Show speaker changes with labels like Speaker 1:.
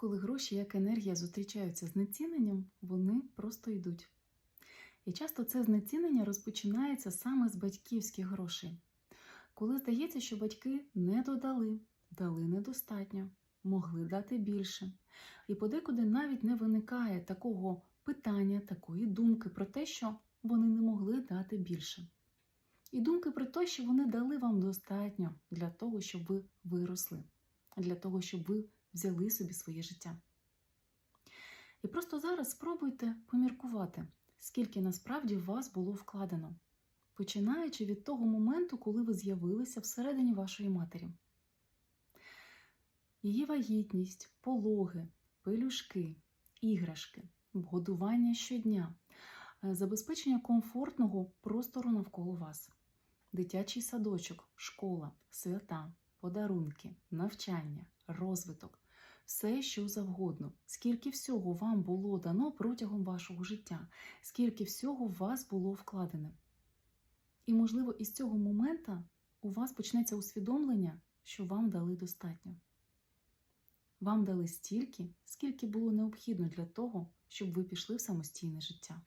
Speaker 1: Коли гроші як енергія зустрічаються з знеціненням, вони просто йдуть. І часто це знецінення розпочинається саме з батьківських грошей. Коли здається, що батьки не додали, дали недостатньо, могли дати більше. І подекуди навіть не виникає такого питання, такої думки про те, що вони не могли дати більше. І думки про те, що вони дали вам достатньо для того, щоб ви виросли, для того, щоб ви взяли собі своє життя. І просто зараз спробуйте поміркувати, скільки насправді в вас було вкладено, починаючи від того моменту, коли ви з'явилися всередині вашої матері. Її вагітність, пологи, пелюшки, іграшки, годування щодня, е, забезпечення комфортного простору навколо вас, дитячий садочок, школа, свята, подарунки, навчання, розвиток, все, що завгодно, скільки всього вам було дано протягом вашого життя, скільки всього в вас було вкладене. І, можливо, із цього моменту у вас почнеться усвідомлення, що вам дали достатньо. Вам дали стільки, скільки було необхідно для того, щоб ви пішли в самостійне життя.